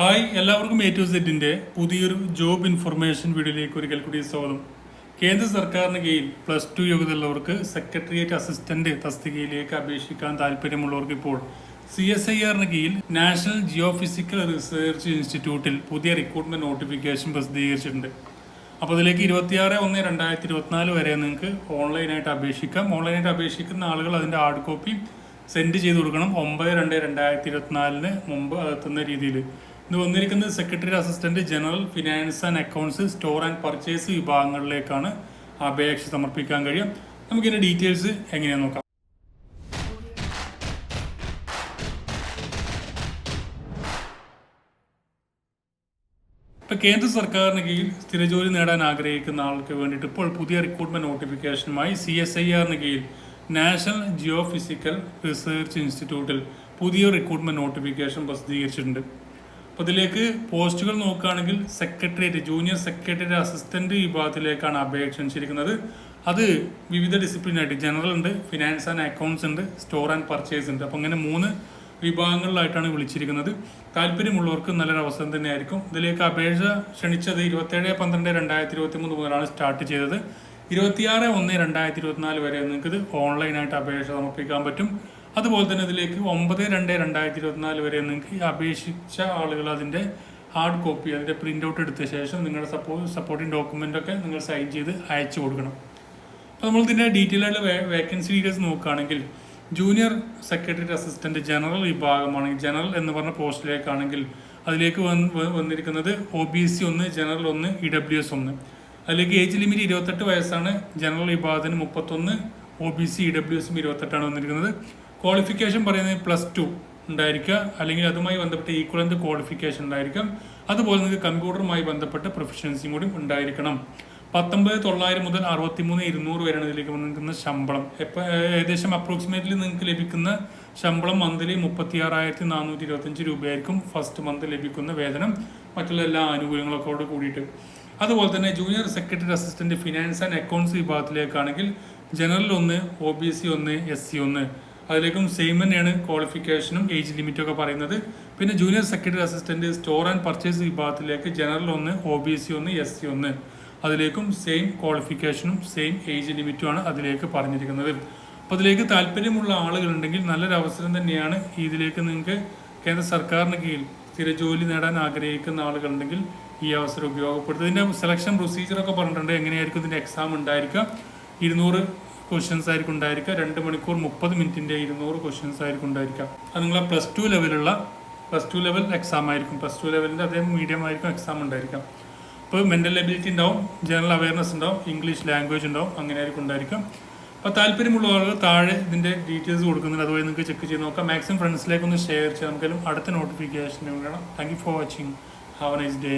Hi എല്ലാവർക്കും A to സെറ്റിന്റെ പുതിയൊരു ജോബ് ഇൻഫർമേഷൻ വീഡിയോയിലേക്ക് ഒരിക്കൽ കൂടി സ്വാഗതം. കേന്ദ്ര സർക്കാരിന് കീഴിൽ പ്ലസ് ടു യോഗ്യതയുള്ളവർക്ക് സെക്രട്ടേറിയറ്റ് അസിസ്റ്റന്റ് തസ്തികയിലേക്ക് അപേക്ഷിക്കാൻ താല്പര്യമുള്ളവർക്ക് ഇപ്പോൾ സി എസ് ഐ ആറിന് കീഴിൽ നാഷണൽ ജിയോ ഫിസിക്കൽ റിസർച്ച് ഇൻസ്റ്റിറ്റ്യൂട്ടിൽ പുതിയ റിക്രൂട്ട്മെന്റ് നോട്ടിഫിക്കേഷൻ പ്രസിദ്ധീകരിച്ചിട്ടുണ്ട്. അപ്പോൾ അതിലേക്ക് ഇരുപത്തിയാറ് ഒന്ന് രണ്ടായിരത്തി ഇരുപത്തിനാല് വരെ നിങ്ങൾക്ക് ഓൺലൈനായിട്ട് അപേക്ഷിക്കാം. ഓൺലൈനായിട്ട് അപേക്ഷിക്കുന്ന ആളുകൾ അതിന്റെ ഹാർഡ് കോപ്പി സെൻഡ് ചെയ്ത് കൊടുക്കണം. ഒമ്പത് രണ്ട് രണ്ടായിരത്തി ഇരുപത്തിനാലിന് മുമ്പ് അതെത്തുന്ന രീതിയിൽ. ഇത് വന്നിരിക്കുന്നത് secretary assistant general finance and accounts store and purchase വിഭാഗങ്ങളിലേക്കാണ് അപേക്ഷ സമർപ്പിക്കാൻ കഴിയും നമുക്കിതിന്റെ ഡീറ്റെയിൽസ് എങ്ങനെയാണെന്ന് നോക്കാം. ഇപ്പൊ കേന്ദ്ര സർക്കാരിന് കീഴിൽ സ്ഥിരജോലി നേടാൻ ആഗ്രഹിക്കുന്ന ആൾക്ക് വേണ്ടിയിട്ട് ഇപ്പോൾ പുതിയ റിക്രൂട്ട്മെന്റ് നോട്ടിഫിക്കേഷനുമായി സി എസ് ഐ ആറിന് കീഴിൽ നാഷണൽ ജിയോ ഫിസിക്കൽ റിസർച്ച് ഇൻസ്റ്റിറ്റ്യൂട്ടിൽ പുതിയ റിക്രൂട്ട്മെന്റ് നോട്ടിഫിക്കേഷൻ പ്രസിദ്ധീകരിച്ചിട്ടുണ്ട്. അപ്പോൾ ഇതിലേക്ക് പോസ്റ്റുകൾ നോക്കുകയാണെങ്കിൽ സെക്രട്ടേറിയറ്റ് ജൂനിയർ സെക്രട്ടേറിയറ്റ് അസിസ്റ്റന്റ് വിഭാഗത്തിലേക്കാണ് അപേക്ഷ ക്ഷണിച്ചിരിക്കുന്നത് അത് വിവിധ ഡിസിപ്ലിനായിട്ട് ജനറൽ ഉണ്ട് ഫിനാൻസ് ആൻഡ് അക്കൗണ്ട്സ് ഉണ്ട് സ്റ്റോർ ആൻഡ് പർച്ചേസ് ഉണ്ട്. അപ്പോൾ അങ്ങനെ മൂന്ന് വിഭാഗങ്ങളിലായിട്ടാണ് വിളിച്ചിരിക്കുന്നത്. താല്പര്യമുള്ളവർക്ക് നല്ലൊരു അവസരം തന്നെയായിരിക്കും. ഇതിലേക്ക് അപേക്ഷ ക്ഷണിച്ചത് ഇരുപത്തേഴ് പന്ത്രണ്ട് രണ്ടായിരത്തി ഇരുപത്തി മൂന്ന് മുതലാണ് സ്റ്റാർട്ട് ചെയ്തത്. ഇരുപത്തിയാറ് ഒന്ന് രണ്ടായിരത്തി ഇരുപത്തിനാല് വരെ നിങ്ങൾക്ക് ഇത് ഓൺലൈനായിട്ട് അപേക്ഷ സമർപ്പിക്കാൻ പറ്റും. അതുപോലെ തന്നെ ഇതിലേക്ക് ഒമ്പത് രണ്ട് രണ്ടായിരത്തി ഇരുപത്തിനാല് വരെ നിങ്ങൾക്ക് അപേക്ഷിച്ച ആളുകൾ അതിന്റെ ഹാർഡ് കോപ്പി അതിന്റെ പ്രിന്റ് ഔട്ട് എടുത്ത ശേഷം നിങ്ങളുടെ സപ്പോ സപ്പോർട്ടിംഗ് ഡോക്യുമെന്റൊക്കെ നിങ്ങൾ സൈൻ ചെയ്ത് അയച്ചു കൊടുക്കണം. അപ്പോൾ നമ്മൾ ഇതിന്റെ ഡീറ്റെയിൽ ആയിട്ടുള്ള വേക്കൻസി ഡീറ്റെയിൽസ് നോക്കുകയാണെങ്കിൽ ജൂനിയർ സെക്രട്ടറി അസിസ്റ്റന്റ് ജനറൽ വിഭാഗമാണെങ്കിൽ ജനറൽ എന്ന് പറഞ്ഞ പോസ്റ്റിലേക്കാണെങ്കിൽ അതിലേക്ക് വന്ന് വന്നിരിക്കുന്നത് ഒ ബി സി ഒന്ന് ജനറൽ ഒന്ന് ഇ ഡബ്ല്യു എസ് ഒന്ന്. അതിലേക്ക് ഏജ് ലിമിറ്റ് ഇരുപത്തെട്ട് വയസ്സാണ്. ജനറൽ വിഭാഗത്തിന് മുപ്പത്തൊന്ന് O B C E W എസും ഇരുപത്തെട്ടാണ് വന്നിരിക്കുന്നത്. ക്വാളിഫിക്കേഷൻ പറയുന്നത് പ്ലസ് ടു ഉണ്ടായിരിക്കുക. അല്ലെങ്കിൽ അതുമായി ബന്ധപ്പെട്ട ഈക്വലന്റ് ക്വാളിഫിക്കേഷൻ ഉണ്ടായിരിക്കാം. അതുപോലെ നിങ്ങൾക്ക് കമ്പ്യൂട്ടറുമായി ബന്ധപ്പെട്ട പ്രൊഫഷൻസിയും കൂടി ഉണ്ടായിരിക്കണം. പത്തൊമ്പത് തൊള്ളായിരം മുതൽ അറുപത്തിമൂന്ന് ഇരുന്നൂറ് വരെയാണ് ഇതിലേക്ക് വന്നിരിക്കുന്ന ശമ്പളം. എപ്പോൾ ഏകദേശം അപ്രോക്സിമേറ്റ്ലി നിങ്ങൾക്ക് ലഭിക്കുന്ന ശമ്പളം മന്ത്ലി മുപ്പത്തി ആറായിരത്തി നാനൂറ്റി ഇരുപത്തഞ്ച് രൂപയായിരിക്കും ഫസ്റ്റ് മന്ത് ലഭിക്കുന്ന വേതനം. മറ്റുള്ള എല്ലാ ആനുകൂല്യങ്ങളൊക്കെ കൂടിയിട്ട്. അതുപോലെ തന്നെ junior secretary assistant finance and accounts വിഭാഗത്തിലേക്കാണെങ്കിൽ general ഒന്ന് ഒ ബി സി ഒന്ന് എസ് സി ഒന്ന്. അതിലേക്കും സെയിം തന്നെയാണ് ക്വാളിഫിക്കേഷനും ഏജ് ലിമിറ്റും ഒക്കെ പറയുന്നത്. പിന്നെ junior secretary assistant store and purchase വിഭാഗത്തിലേക്ക് ജനറൽ ഒന്ന് ഒ ബി സി ഒന്ന് എസ് സി ഒന്ന്. അതിലേക്കും സെയിം ക്വാളിഫിക്കേഷനും സെയിം ഏജ് ലിമിറ്റുമാണ് അതിലേക്ക് പറഞ്ഞിരിക്കുന്നത്. അപ്പോൾ അതിലേക്ക് താല്പര്യമുള്ള ആളുകളുണ്ടെങ്കിൽ നല്ലൊരു അവസരം തന്നെയാണ് ഇതിലേക്ക് നിങ്ങൾക്ക് കേന്ദ്ര സർക്കാരിന് കീഴിൽ സ്ഥിരജോലി നേടാൻ ആഗ്രഹിക്കുന്ന ആളുകളുണ്ടെങ്കിൽ ഈ അവസരം ഉപയോഗപ്പെടുത്തുക. ഇതിന്റെ സെലക്ഷൻ പ്രൊസീജിയറൊക്കെ പറഞ്ഞിട്ടുണ്ട്. എങ്ങനെയായിരിക്കും ഇതിന്റെ എക്സാം ഉണ്ടായിരിക്കുക? ഇരുന്നൂറ് ക്വസ്റ്റ്യൻസ് ആയിരിക്കും ഉണ്ടായിരിക്കുക. രണ്ട് മണിക്കൂർ മുപ്പത് മിനിറ്റിന്റെ ഇരുന്നൂറ് ക്വസ്റ്റ്യൻസ് ആയിരിക്കും ഉണ്ടായിരിക്കുക. അത് നിങ്ങളെ പ്ലസ് ടു ലെവലുള്ള പ്ലസ് ടു ലെവൽ എക്സാം ആയിരിക്കും. പ്ലസ് ടു ലെവലിന്റെ അതേ മീഡിയം ആയിരിക്കും എക്സാം ഉണ്ടായിരിക്കാം അപ്പോൾ മെന്റൽ എബിലിറ്റി ഉണ്ടാവും ജനറൽ അവയർനെസ് ഉണ്ടാവും ഇംഗ്ലീഷ് ലാംഗ്വേജ് ഉണ്ടാവും അങ്ങനെ ആയിരിക്കും ഉണ്ടായിരിക്കാം അപ്പോൾ താല്പര്യമുള്ള ആളുകൾ താഴെ ഇതിന്റെ ഡീറ്റെയിൽസ് കൊടുക്കുന്നുണ്ട്. അതുപോലെ നിങ്ങൾക്ക് ചെക്ക് ചെയ്ത് നോക്കാം. മാക്സിമം ഫ്രണ്ട്സിലേക്ക് ഒന്ന് ഷെയർ ചെയ്യാം. നമുക്കെല്ലാം അടുത്ത നോട്ടിഫിക്കേഷൻ വേണം. Thank you for watching have a nice day